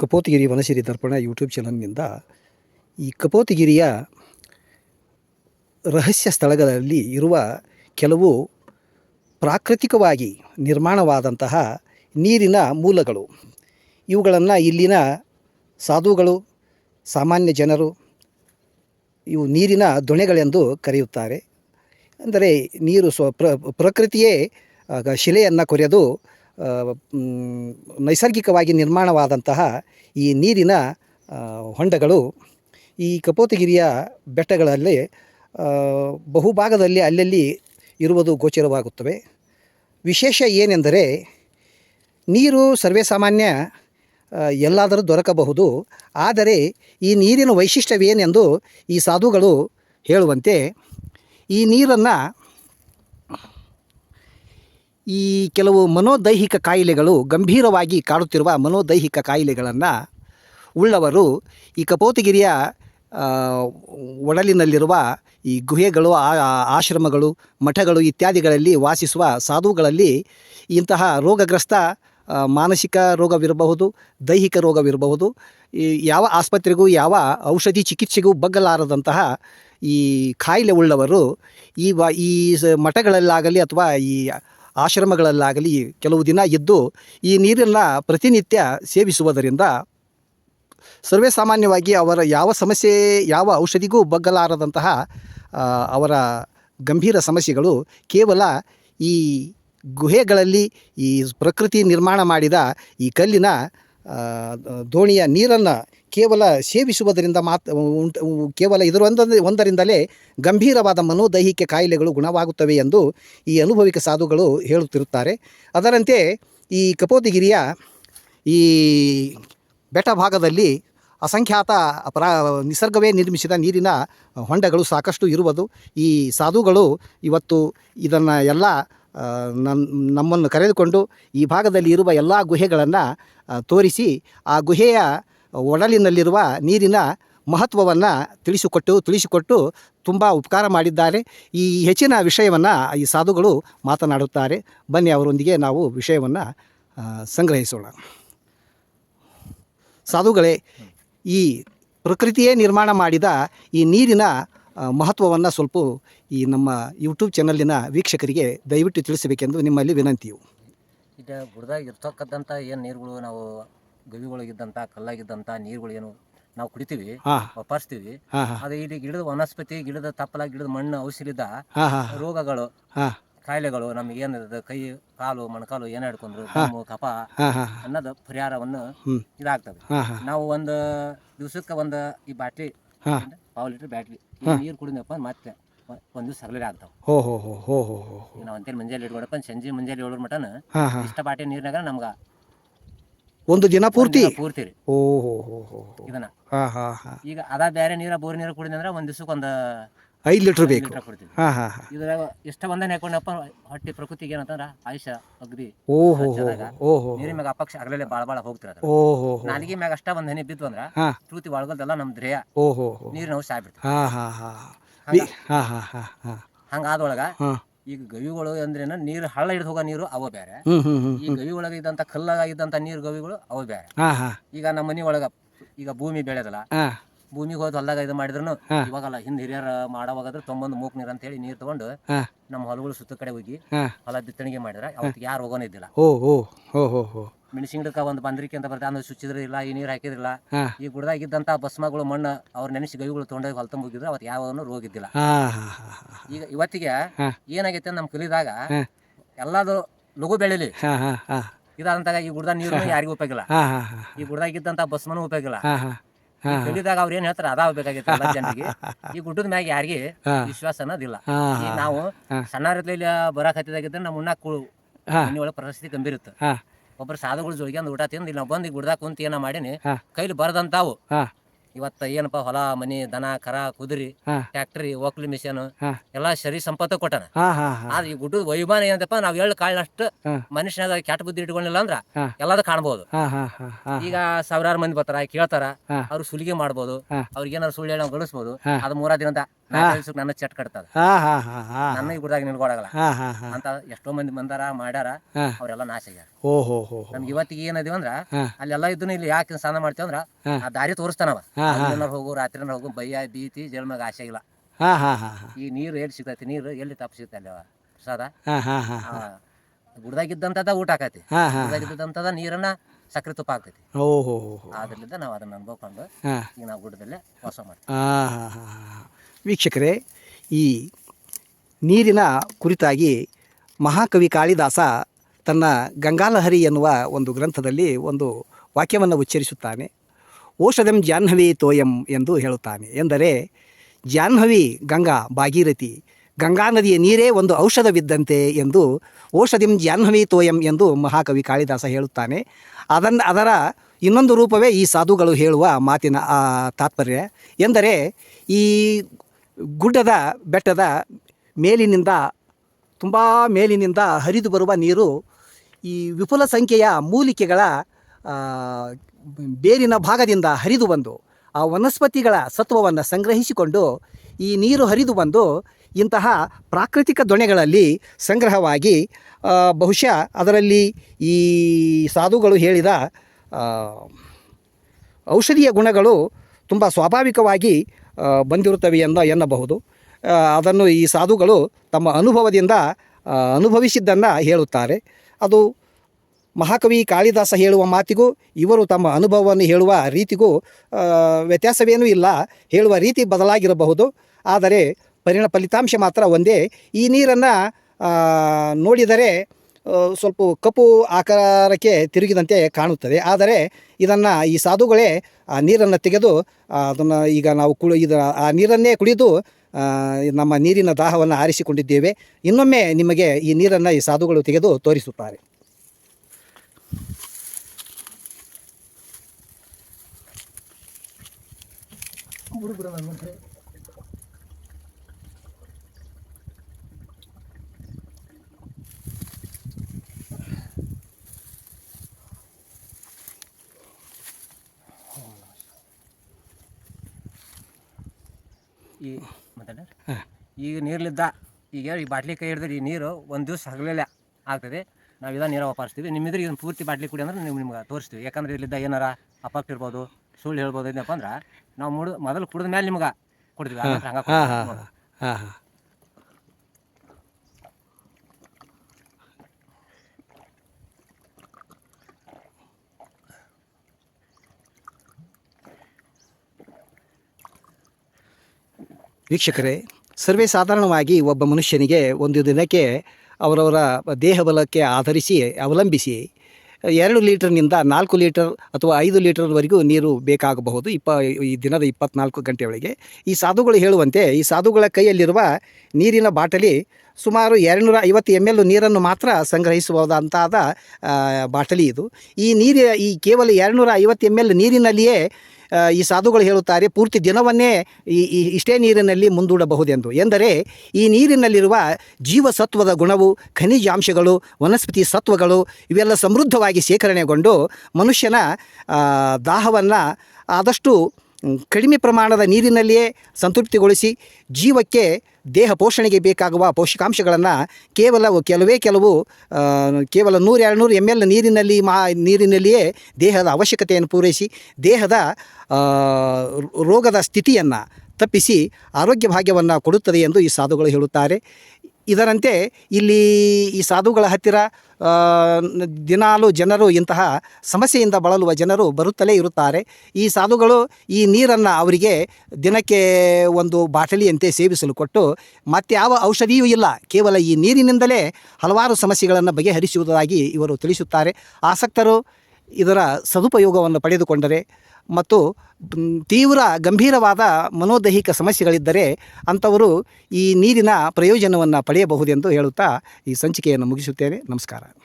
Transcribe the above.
ಕಪೋತಗಿರಿ ವನಸಿರಿ ದರ್ಪಣ YouTube ಚಾನಲ್ನಿಂದ ಈ ಕಪೋತಗಿರಿಯ ರಹಸ್ಯ ಸ್ಥಳಗಳಲ್ಲಿ ಇರುವ ಕೆಲವು ಪ್ರಾಕೃತಿಕವಾಗಿ ನಿರ್ಮಾಣವಾದಂತಹ ನೀರಿನ ಮೂಲಗಳು. ಇವುಗಳನ್ನು ಇಲ್ಲಿನ ಸಾಧುಗಳು, ಸಾಮಾನ್ಯ ಜನರು ಇವು ನೀರಿನ ದೊಣೆಗಳೆಂದು ಕರೆಯುತ್ತಾರೆ. ಅಂದರೆ ನೀರು ಸ್ವ ಪ್ರ, ಪ್ರಕೃತಿಯೇ ಶಿಲೆಯನ್ನು ಕೊರೆದು ನೈಸರ್ಗಿಕವಾಗಿ ನಿರ್ಮಾಣವಾದಂತಹ ಈ ನೀರಿನ ಹೊಂಡಗಳು ಈ ಕಪೋತಗಿರಿಯ ಬೆಟ್ಟಗಳಲ್ಲಿ ಬಹುಭಾಗದಲ್ಲಿ ಅಲ್ಲಲ್ಲಿ ಇರುವುದು ಗೋಚರವಾಗುತ್ತವೆ. ವಿಶೇಷ ಏನೆಂದರೆ ನೀರು ಸರ್ವೇಸಾಮಾನ್ಯ ಸಾಮಾನ್ಯ ಎಲ್ಲಾದರೂ ದೊರಕಬಹುದು. ಆದರೆ ಈ ನೀರಿನ ವೈಶಿಷ್ಟ್ಯವೇನೆಂದು ಈ ಸಾಧುಗಳು ಹೇಳುವಂತೆ ಈ ನೀರನ್ನು ಈ ಕೆಲವು ಮನೋದೈಹಿಕ ಕಾಯಿಲೆಗಳು ಗಂಭೀರವಾಗಿ ಕಾಡುತ್ತಿರುವ ಮನೋದೈಹಿಕ ಕಾಯಿಲೆಗಳನ್ನು ಉಳ್ಳವರು ಈ ಕಪೋತಗಿರಿಯ ಒಡಲಿನಲ್ಲಿರುವ ಈ ಗುಹೆಗಳು ಆಶ್ರಮಗಳು, ಮಠಗಳು ಇತ್ಯಾದಿಗಳಲ್ಲಿ ವಾಸಿಸುವ ಸಾಧುಗಳಲ್ಲಿ ಇಂತಹ ರೋಗಗ್ರಸ್ತ ಮಾನಸಿಕ ರೋಗವಿರಬಹುದು, ದೈಹಿಕ ರೋಗವಿರಬಹುದು, ಈ ಯಾವ ಆಸ್ಪತ್ರೆಗೂ ಯಾವ ಔಷಧಿ ಚಿಕಿತ್ಸೆಗೂ ಬಗ್ಗಲಾರದಂತಹ ಈ ಕಾಯಿಲೆ ಉಳ್ಳವರು ಈ ವ, ಈ ಮಠಗಳಲ್ಲಾಗಲಿ ಅಥವಾ ಈ ಆಶ್ರಮಗಳಲ್ಲಾಗಲಿ ಕೆಲವು ದಿನ ಇದ್ದು ಈ ನೀರನ್ನು ಪ್ರತಿನಿತ್ಯ ಸೇವಿಸುವುದರಿಂದ ಸರ್ವೇ ಸಾಮಾನ್ಯವಾಗಿ ಅವರ ಯಾವ ಸಮಸ್ಯೆ, ಯಾವ ಔಷಧಿಗೂ ಬಗ್ಗಲಾರದಂತಹ ಅವರ ಗಂಭೀರ ಸಮಸ್ಯೆಗಳು ಕೇವಲ ಈ ಗುಹೆಗಳಲ್ಲಿ ಈ ಪ್ರಕೃತಿ ನಿರ್ಮಾಣ ಮಾಡಿದ ಈ ಕಲ್ಲಿನ ದೋಣಿಯ ನೀರನ್ನು ಕೇವಲ ಸೇವಿಸುವುದರಿಂದ ಮಾತ್ರ ಉಂಟು ಕೇವಲ ಇದರ ಒಂದರಿಂದಲೇ ಗಂಭೀರವಾದ ಮನೋದೈಹಿಕ ಕಾಯಿಲೆಗಳು ಗುಣವಾಗುತ್ತವೆ ಎಂದು ಈ ಅನುಭವಿಕ ಸಾಧುಗಳು ಹೇಳುತ್ತಿರುತ್ತಾರೆ. ಅದರಂತೆ ಈ ಕಪೋತಿಗಿರಿಯ ಈ ಬೆಟ್ಟ ಭಾಗದಲ್ಲಿ ಅಸಂಖ್ಯಾತ ಪ್ರಾ ನಿಸರ್ಗವೇ ನಿರ್ಮಿಸಿದ ನೀರಿನ ಹೊಂಡಗಳು ಸಾಕಷ್ಟು ಇರುವುದು. ಈ ಸಾಧುಗಳು ಇವತ್ತು ಇದನ್ನು ಎಲ್ಲ ಆ, ನನ್ ನಮ್ಮನ್ನು ಕರೆದುಕೊಂಡು ಈ ಭಾಗದಲ್ಲಿ ಇರುವ ಎಲ್ಲ ಗುಹೆಗಳನ್ನು ತೋರಿಸಿ ಆ ಗುಹೆಯ ಒಡಲಿನಲ್ಲಿರುವ ನೀರಿನ ಮಹತ್ವವನ್ನು ತಿಳಿಸಿಕೊಟ್ಟು ತಿಳಿಸಿಕೊಟ್ಟು ತುಂಬ ಉಪಕಾರ ಮಾಡಿದ್ದಾರೆ. ಈ ಹೆಚ್ಚಿನ ವಿಷಯವನ್ನು ಈ ಸಾಧುಗಳು ಮಾತನಾಡುತ್ತಾರೆ. ಬನ್ನಿ ಅವರೊಂದಿಗೆ ನಾವು ವಿಷಯವನ್ನು ಸಂಗ್ರಹಿಸೋಣ. ಸಾಧುಗಳೇ, ಈ ಪ್ರಕೃತಿಯೇ ನಿರ್ಮಾಣ ಮಾಡಿದ ಈ ನೀರಿನ ಮಹತ್ವವನ್ನು ಸ್ವಲ್ಪ ಈ ನಮ್ಮ ಯೂಟ್ಯೂಬ್ ಚಾನಲಿನ ವೀಕ್ಷಕರಿಗೆ ದಯವಿಟ್ಟು ತಿಳಿಸಬೇಕೆಂದು ನಿಮ್ಮಲ್ಲಿ ವಿನಂತಿಯು. ಈಗ ಬುಡದಾಗ ಇರ್ತಕ್ಕಂಥ ಏನು ನೀರುಗಳು ನಾವು ಗವಿಗಳಿಗಿದ್ದಂಥ ಕಲ್ಲಾಗಿದ್ದಂಥ ನೀರುಗಳು ಏನು ನಾವು ಕುಡಿತೀವಿ ವಾಪರ್ಸ್ತೀವಿ ಅದು ಇಲ್ಲಿ ಗಿಡದ ವನಸ್ಪತಿ ಗಿಡದ ತಪ್ಪಲ ಗಿಡದ ಮಣ್ಣು ಔಷಧಿದ ರೋಗಗಳು ಕಾಯಿಲೆಗಳು ನಮ್ಗೆ ಏನಿದೆ ಕೈ ಕಾಲು ಮೊಣಕಾಲು ಏನ ಹಿಡ್ಕೊಂಡ್ರು? ದಮ್ಮು ಕಪ ಅನ್ನೋದು ಪರಿಹಾರವನ್ನು. ಇದಾಗ್ತದೆ. ನಾವು ಒಂದು ದಿವಸಕ್ಕೆ ಒಂದು ಈ ಬಾಟ್ಲಿ ಪಾವು ಲೀಟರ್ ಬ್ಯಾಟ್ಲಿ. ನೀರು ಕುಡಿದಪ್ಪ ಮತ್ತೆ ಒಂದು ದಿವ್ಸ ಸಗಲಿ ಆಗ್ತಾವ. ನಾವ್ ಅಂತೇಳಿ ಮುಂಜಾನೆ ಇಟ್ಕೊಡಪ್ಪ ಸಂಜೆ ಮುಂಜಾನೆ ಏಳರ ಮಟನ ಇಷ್ಟ ಬಾಟಿ ನೀರ್ನಾಗ ನಮ್ಗೆ ಒಂದು ದಿನ ಪೂರ್ತಿ? ಪೂರ್ತಿ ರೀ. ಓಹೋ ಹೋ ಇದನ್ನ. ಹಾ ಹಾ ಈಗ ಅದ ಬೇರೆ ನೀರ ಬೋರ್ ನೀರು ಕುಡಿದ್ರೆ ಒಂದ್ ದಿವಸಕ್ಕೆ ಒಂದು ಐದು ಲೀಟರ್ ಬೇಕು. ಲೀಟರ್ ಹಾ ಹಾ ಹಾ. ಇಷ್ಟ ಒಂದನೇ ಹಾಕೊಂಡಪ್ಪ ಹೊಟ್ಟೆ ಪ್ರಕೃತಿಗೆ ಏನಂತಂದ್ರ ಆಯುಷ್ಯ ಅಗ್ದಿ ಓಹೋ ಹೋ ಓಹೋ ನೀರಿನ ಮ್ಯಾಗ ಅಪಕ್ಷ ಆಗಲೇ ಬಾಳ ಬಾಳ ಹೋಗ್ತಿರ ಓಹೋ ಹೋ ನಾಲಿಗೆ ಮ್ಯಾಗ ಅಷ್ಟ ಒಂದ್ ಹನಿ ಬಿತ್ತು ಅಂದ್ರ ಹಾ. ತೂತಿ ಒಳಗಲ್ದಲ್ಲ ನಮ್ ದ್ರೇಯ ಓಹೋ ಹೋ ನೀರಿನ ನಾವು ಸಾಯ್ಬಿಡ್ತೀವಿ ಹಾ ಹಾ ಹಾ. ಹಾ ಹಾ ಹಾ. ಹಂಗಾದೊಳಗ ಹಾ. ಈಗ ಗವಿಗಳು ಅಂದ್ರೇನ ನೀರು ಹಳ್ಳ ಹಿಡಿದು ಹೋಗೋ ನೀರು ಅವ ಬೇರೆ ಈ ಗವಿ ಒಳಗ ಇದ್ದಂತ ಕಲ್ಲಾಗ ಇದ್ದಂತ ನೀರು ಗವಿಗಳು ಅವ ಬೇರೆ ಹಾಂ ಹಾಂ. ಈಗ ನಮ್ಮ ಮನಿ ಒಳಗ ಈಗ ಭೂಮಿ ಬೆಳೆದಲ್ಲ ಹಾ. ಭೂಮಿಗೆ ಹೋದ್ ಹೊಲ್ದಾಗ ಇದು ಮಾಡಿದ್ರು ಇವಾಗಲ್ಲ ಹಿಂದ್ ಹಿರಿಯರ ಮಾಡೋವಾಗಾದ್ರೆ ತೊಂಬಂದು ಮೂಕ್ ನೀರ್ ಅಂತ ಹೇಳಿ ನೀರ್ ತಗೊಂಡು ಹಾಂ. ನಮ್ಮ ಹೊಲಗಳು ಸುತ್ತ ಕಡೆ ಹೋಗಿ ಹಾಂ. ಹೊಲ ಬಿತ್ತಣಿಗೆ ಮಾಡಿದ್ರೆ ಅವತ್ತು ಯಾರು ಹೋಗೋನಿದ್ದಿಲ್ಲ ಓ ಓ ಹೋ ಹೋ ಹೋ. ಮೆಣಸಿನ ಗಿಡಕ್ಕೆ ಒಂದು ಬಂದ್ರಿಕೆ ಅಂತ ಬರ್ತದೆ ಅಂದ್ರೆ ಶುಚಿದ್ರಿಲ್ಲ ಇಲ್ಲ ಈ ನೀರು ಹಾಕಿದ್ರಿಲ್ಲ. ಈ ಈ ಗುಡ್ದಾಗಿದ್ದಂಥ ಭಸ್ಮಗಳು ಮಣ್ಣು ಅವ್ರ ನೆನೆಸಿ ಗವಿಗಳು ತೊಂಡೋಗಿ ಹೊಲ ತುಂಬಿದ್ರೆ ಅವತ್ತು ಯಾವನು ರೋಗಿದ್ದಿಲ್ಲ ಹಾಂ ಹಾಂ ಹಾಂ ಹಾಂ ಈಗ ಇವತ್ತಿಗೆ ಹಾ. ಏನಾಗೈತೆ ನಮ್ಮ ಕಲಿದಾಗ ಹಾ. ಎಲ್ಲಾದು ಲಘು ಬೆಳಿಲಿ ಹಾ ಹಾಂ ಹಾಂ. ಇದಾದಂತಾಗ ಈ ಗುಡ್ದಾಗ ನೀರು ಯಾರಿಗೂ ಉಪಯೋಗಿಲ್ಲ. ಹಾ ಹಾ ಹಾಂ ಈ ಗುಡ್ದಾಗಿದ್ದಂಥ ಭಸ್ಮನೂ ಉಪಯೋಗಿಲ್ಲ. ಹಾ ಹಾ. ಹಾಂ ಕಲಿದಾಗ ಅವ್ರು ಏನ್ ಹೇಳ್ತಾರೆ ಅದಾವ್ ಬೇಕಾಗೈತೆ ಎಲ್ಲ ಜನರಿಗೆ. ಈ ಗುಡ್ಡದ ಮ್ಯಾಗ ಯಾರಿಗೆ ಹಾಂ. ವಿಶ್ವಾಸ ಅನ್ನೋದಿಲ್ಲ. ಹಾಂ ಈಗ ನಾವು ಹಾ. ರೀತಿಯಲ್ಲಿ ಬರಕ್ ಹತ್ತಿದಾಗಿದ್ರೆ ನಮ್ಮ ಉಣ್ಣಾಕ ಹಾಂ. ಮನೆ ಒಳಗೆ ಪರಿಸ್ಥಿತಿ ಗಂಭೀರ ಇತ್ತು. ಹಾಂ. ಒಬ್ಬರು ಸಾಧುಗಳು ಜೋಗಿ ಊಟ ತಿಂದು ಇಲ್ಲಿ ನಾವು ಬಂದು ಗುಡ್ದಾಗ ಕುಂತ ಏನ ಮಾಡೀನಿ ಹಾ. ಕೈಲಿ ಬರದಂತಾವು ಹಾಂ ಇವತ್ತ ಏನಪ್ಪ ಹೊಲ ಮನಿ ದನ ಕರ ಕುದುರಿ ಫ್ಯಾಕ್ಟರಿ ಟ್ಯಾಕ್ಟ್ರಿ ಓಕ್ಲಿ ಮಿಷನ್ ಹಾ. ಎಲ್ಲಾ ಶರೀರ ಸಂಪತ್ತು ಕೊಟ್ಟನ ಹಾ ಹಾಂ ಹಾಂ ಆದ್ರೆ ಈ ಗುಡ್ಡದ ವೈಮಾನ ಏನಂತಪ್ಪ ನಾವ್ ಎಳ್ಳು ಕಾಳಿನಷ್ಟು ಹಾ. ಮನುಷ್ಯನಾಗ ಕೆಟ್ಟ ಬುದ್ಧಿ ಇಟ್ಕೊಂಡಿಲ್ಲ ಅಂದ್ರ ಹಾ. ಎಲ್ಲದ ಕಾಣ್ಬೋದು ಹಾಂ ಹಾಂ ಹಾಂ ಹಾಂ ಈಗ ಸಾವಿರಾರು ಮಂದಿ ಬರ್ತಾರ ಕೇಳ್ತಾರ ಹಾ. ಅವ್ರು ಸುಲಿಗೆ ಮಾಡ್ಬೋದು ಹಾ. ಅವ್ರಿಗೆ ಏನಾರು ಸುಳ್ಳು ಹೇಳಿ ನಾವು ಗಳಿಸ್ಬೋದು ಹಾ. ಅದು ಮೂರ ದಿನದ ನನ್ನ ಚಟ್ ಕಟ್ತದ ಹಾ ಹಾಂ ಹಾಂ ಹಾಂ ನನ್ನ ಈ ಗುಡ್ದಾಗ ನಿಲ್ಕೊಡಗಲ್ಲ ಹಾಂ ಹಾಂ ಹಾಂ ಅಂತ ಎಷ್ಟೋ ಮಂದಿ ಬಂದಾರ ಮಾಡ್ಯಾರ ಹಾಂ. ಅವರೆಲ್ಲ ನಾಶ ಆಗ್ಯಾರ ಓ ಹೋ ಹೋ ಹೋ ನಮ್ಗೆ ಇವತ್ತಿಗೆ ಏನದೀವಿ ಅಂದ್ರ ಹಾಂ. ಅಲ್ಲೆಲ್ಲ ಇದ್ದು ಇಲ್ಲಿ ಯಾಕೆ ಸ್ನಾನ ಮಾಡ್ತೇವ ಅಂದ್ರ ಹಾಂ. ಆ ದಾರಿ ತೋರಿಸ್ತಾನವ ಹಾಂ, ಹಾಂ. ಹಗಲಿನಾರ್ ಹೋಗು ರಾತ್ರಿ ಹೋಗು ಬಯ್ಯ ಬೀತಿ ಜಲ್ಮಾಗ ಆಸೆ ಇಲ್ಲ ಹಾ ಹಾ ಹಾಂ ಹಾಂ ಈ ನೀರು ಎಲ್ಲಿ ಸಿಗ್ತೈತಿ ನೀರು ಎಲ್ಲಿ ತಪ್ಪ ಸಿಗ್ತಲ್ಲ ಅಲ್ಲಿ ಪ್ರಸಾದ ಹಾ ಹಾ ಹಾಂ ಆ, ಊಟ ಆಕತಿ ಹಾ ನೀರನ್ನ ಸಕ್ಕರೆ ತುಪ್ಪ ಆಗ್ತೈತಿ ಓ ಹೋ ಹೋ ಹೋ ಆದ್ರಿಂದ ನಾವು ಅದನ್ನ ಅನ್ಬೋಕೊಂಡು ಹಾಂ ಈಗ ನಾವು ಗುಡ್ಡದಲ್ಲೇ ವಾಸ ಮಾಡ್ತೀವಿ ಹಾಂ ಹಾಂ ಹಾಂ ಹಾಂ ವೀಕ್ಷಕರೇ, ಈ ನೀರಿನ ಕುರಿತಾಗಿ ಮಹಾಕವಿ ಕಾಳಿದಾಸ ತನ್ನ ಗಂಗಾಲಹರಿ ಎನ್ನುವ ಒಂದು ಗ್ರಂಥದಲ್ಲಿ ಒಂದು ವಾಕ್ಯವನ್ನು ಉಚ್ಚರಿಸುತ್ತಾನೆ. ಓಷಧಂ ಜಾಹ್ನವಿ ತೋಯಂ ಎಂದು ಹೇಳುತ್ತಾನೆ. ಎಂದರೆ, ಜಾಹ್ನವಿ ಗಂಗಾ ಭಾಗೀರಥಿ, ಗಂಗಾ ನದಿಯ ನೀರೇ ಒಂದು ಔಷಧವಿದ್ದಂತೆ ಎಂದು ಓಷಧಿಂ ಜಾಹ್ನವಿ ತೋಯಂ ಎಂದು ಮಹಾಕವಿ ಕಾಳಿದಾಸ ಹೇಳುತ್ತಾನೆ. ಅದನ್ನು, ಅದರ ಇನ್ನೊಂದು ರೂಪವೇ ಈ ಸಾಧುಗಳು ಹೇಳುವ ಮಾತಿನ ತಾತ್ಪರ್ಯ. ಎಂದರೆ, ಈ ಗುಡ್ಡದ, ಬೆಟ್ಟದ ಮೇಲಿನಿಂದ, ತುಂಬ ಮೇಲಿನಿಂದ ಹರಿದು ಬರುವ ನೀರು ಈ ವಿಪುಲ ಸಂಖ್ಯೆಯ ಮೂಲಿಕೆಗಳ ಬೇರಿನ ಭಾಗದಿಂದ ಹರಿದು ಬಂದು, ಆ ವನಸ್ಪತಿಗಳ ಸತ್ವವನ್ನು ಸಂಗ್ರಹಿಸಿಕೊಂಡು ಈ ನೀರು ಹರಿದು ಬಂದು ಇಂತಹ ಪ್ರಾಕೃತಿಕ ದೊಣೆಗಳಲ್ಲಿ ಸಂಗ್ರಹವಾಗಿ ಬಹುಶಃ ಅದರಲ್ಲಿ ಈ ಸಾಧುಗಳು ಹೇಳಿದ ಔಷಧೀಯ ಗುಣಗಳು ತುಂಬ ಸ್ವಾಭಾವಿಕವಾಗಿ ಬಂದಿರುತ್ತವೆ ಎಂದ ಎನ್ನಬಹುದು. ಅದನ್ನು ಈ ಸಾಧುಗಳು ತಮ್ಮ ಅನುಭವದಿಂದ ಅನುಭವಿಸಿದ್ದನ್ನು ಹೇಳುತ್ತಾರೆ. ಅದು ಮಹಾಕವಿ ಕಾಳಿದಾಸ ಹೇಳುವ ಮಾತಿಗೂ, ಇವರು ತಮ್ಮ ಅನುಭವವನ್ನು ಹೇಳುವ ರೀತಿಗೂ ವ್ಯತ್ಯಾಸವೇನೂ ಇಲ್ಲ. ಹೇಳುವ ರೀತಿ ಬದಲಾಗಿರಬಹುದು. ಆದರೆ ಪರಿಣ, ಫಲಿತಾಂಶ ಮಾತ್ರ ಒಂದೇ. ಈ ನೀರನ್ನು ನೋಡಿದರೆ ಸ್ವಲ್ಪ ಕಪ್ಪು ಆಕಾರಕ್ಕೆ ತಿರುಗಿದಂತೆ ಕಾಣುತ್ತದೆ. ಆದರೆ ಇದನ್ನು ಈ ಸಾಧುಗಳೇ, ಆ, ನೀರನ್ನು ತೆಗೆದು ಅದನ್ನು ಈಗ ನಾವು ಕುಳಿ, ಇದು, ಆ ನೀರನ್ನೇ ಕುಡಿದು ನಮ್ಮ ನೀರಿನ ದಾಹವನ್ನು ಆರಿಸಿಕೊಂಡಿದ್ದೇವೆ. ಇನ್ನೊಮ್ಮೆ ನಿಮಗೆ ಈ ನೀರನ್ನು ಈ ಸಾಧುಗಳು ತೆಗೆದು ತೋರಿಸುತ್ತಾರೆ. ಈ ಮಾತಾಡ ಈಗ ನೀರ್ಲಿದ್ದ ಈಗ ಈ ಬಾಟ್ಲಿ ಕೈ ಹಿಡಿದ್ರೆ ಈ ನೀರು ಒಂದು ದಿವಸ ಹಗಲೆಲ್ಲ ಆಗ್ತದೆ. ನಾವು ಇದನ್ನ ನೀರು ವಾಪರಿಸ್ತೀವಿ. ನಿಮ್ಮಿದ್ರೆ ಇದನ್ನು ಪೂರ್ತಿ ಬಾಟ್ಲಿ ಕುಡಿ ಅಂದ್ರೆ ನೀವು ನಿಮ್ಗೆ ತೋರಿಸ್ತೀವಿ. ಯಾಕಂದ್ರೆ ಇಲ್ಲಿದ್ದ ಏನಾರ ಅಪಕ್ಟ್ ಇರ್ಬೋದು ಸುಳ್ಳು ಹೇಳ್ಬೋದು ಏನಪ್ಪ ಅಂದ್ರೆ ನಾವು ಮುಡ್ ಮೊದಲು ಕುಡಿದ ಮೇಲೆ ನಿಮ್ಗೆ ಕೊಡ್ತೀವಿ. ಹಂಗೆ ಹಂಗೆ ಹಾಂ ಹಾಂ ಕೊಡ್ತೀವಿ. ಹಾಂ ಹಾಂ ವೀಕ್ಷಕರೇ, ಸರ್ವೇ ಸಾಧಾರಣವಾಗಿ ಒಬ್ಬ ಮನುಷ್ಯನಿಗೆ ಒಂದು ದಿನಕ್ಕೆ ಅವರವರ ದೇಹಬಲಕ್ಕೆ ಆಧರಿಸಿ ಅವಲಂಬಿಸಿ, ಎರಡು ಲೀಟರ್ನಿಂದ ನಾಲ್ಕು ಲೀಟರ್ ಅಥವಾ ಐದು ಲೀಟರ್ವರೆಗೂ ನೀರು ಬೇಕಾಗಬಹುದು ಇಪ್ಪ, ಈ ದಿನದ ಇಪ್ಪತ್ನಾಲ್ಕು ಗಂಟೆಯೊಳಗೆ ಈ ಸಾಧುಗಳು ಹೇಳುವಂತೆ, ಈ ಸಾಧುಗಳ ಕೈಯಲ್ಲಿರುವ ನೀರಿನ ಬಾಟಲಿ ಸುಮಾರು ಎರಡುನೂರ ಐವತ್ತು ಎಂ ಎಲ್ ನೀರನ್ನು ಮಾತ್ರ ಸಂಗ್ರಹಿಸಬಹುದಂತಾದ ಬಾಟಲಿ ಇದು. ಈ ನೀರು ಈ ಕೇವಲ ಎರಡುನೂರ ಐವತ್ತು ಎಂ ಎಲ್ ನೀರಿನಲ್ಲಿಯೇ ಈ ಸಾಧುಗಳು ಹೇಳುತ್ತಾರೆ, ಪೂರ್ತಿ ದಿನವನ್ನೇ ಈ ಇಷ್ಟೇ ನೀರಿನಲ್ಲಿ ಮುಂದೂಡಬಹುದೆಂದು. ಎಂದರೆ, ಈ ನೀರಿನಲ್ಲಿರುವ ಜೀವಸತ್ವದ ಗುಣವು, ಖನಿಜಾಂಶಗಳು, ವನಸ್ಪತಿ ಸತ್ವಗಳು, ಇವೆಲ್ಲ ಸಮೃದ್ಧವಾಗಿ ಶೇಖರಣೆಗೊಂಡು ಮನುಷ್ಯನ ದಾಹವನ್ನು ಆದಷ್ಟು ಕಡಿಮೆ ಪ್ರಮಾಣದ ನೀರಿನಲ್ಲಿಯೇ ಸಂತೃಪ್ತಿಗೊಳಿಸಿ ಜೀವಕ್ಕೆ ದೇಹ ಪೋಷಣೆಗೆ ಬೇಕಾಗುವ ಪೋಷಕಾಂಶಗಳನ್ನು ಕೇವಲ ಕೆಲವೇ ಕೆಲವು ಕೇವಲ ನೂರು, ಎರಡುನೂರು ಎಂ ಎಲ್ ನೀರಿನಲ್ಲಿ ಮಾ, ನೀರಿನಲ್ಲಿಯೇ ದೇಹದ ಅವಶ್ಯಕತೆಯನ್ನು ಪೂರೈಸಿ ದೇಹದ ರೋಗದ ಸ್ಥಿತಿಯನ್ನು ತಪ್ಪಿಸಿ ಆರೋಗ್ಯ ಭಾಗ್ಯವನ್ನು ಕೊಡುತ್ತದೆ ಎಂದು ಈ ಸಾಧುಗಳು ಹೇಳುತ್ತಾರೆ. ಇದರಂತೆ ಇಲ್ಲಿ ಈ ಸಾಧುಗಳ ಹತ್ತಿರ ದಿನಾಲು ಜನರು ಇಂತಹ ಸಮಸ್ಯೆಯಿಂದ ಬಳಲುವ ಜನರು ಬರುತ್ತಲೇ ಇರುತ್ತಾರೆ. ಈ ಸಾಧುಗಳು ಈ ನೀರನ್ನು ಅವರಿಗೆ ದಿನಕ್ಕೆ ಒಂದು ಬಾಟಲಿಯಂತೆ ಸೇವಿಸಲು ಕೊಟ್ಟು ಮತ್ಯಾವ ಔಷಧಿಯೂ ಇಲ್ಲ. ಕೇವಲ ಈ ನೀರಿನಿಂದಲೇ ಹಲವಾರು ಸಮಸ್ಯೆಗಳನ್ನು ಬಗೆಹರಿಸುವುದಾಗಿ ಇವರು ತಿಳಿಸುತ್ತಾರೆ. ಆಸಕ್ತರು ಇದರ ಸದುಪಯೋಗವನ್ನು ಪಡೆದುಕೊಂಡರೆ ಮತ್ತು ತೀವ್ರ ಗಂಭೀರವಾದ ಮನೋದೈಹಿಕ ಸಮಸ್ಯೆಗಳಿದ್ದರೆ ಅಂಥವರು ಈ ನೀರಿನ ಪ್ರಯೋಜನವನ್ನು ಪಡೆಯಬಹುದೆಂದು ಹೇಳುತ್ತಾ ಈ ಸಂಚಿಕೆಯನ್ನು ಮುಗಿಸುತ್ತೇನೆ. ನಮಸ್ಕಾರ.